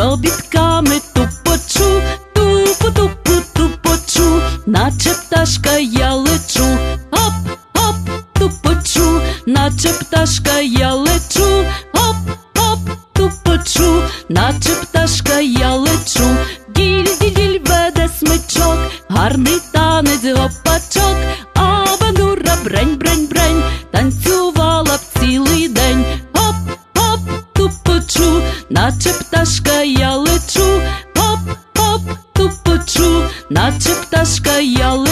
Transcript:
чобітками тупочу, тупо тупу тупочу, наче пташка я лечу, оп, оп, тупочу, наче пташка я лечу, оп, оп, тупочу, наче пташка я лечу, діль діль діль веде смичок, гарний танець гопачок, а банура брень брень брень. Наче пташка я лечу, оп, оп, тупочу, наче пташка я лечу.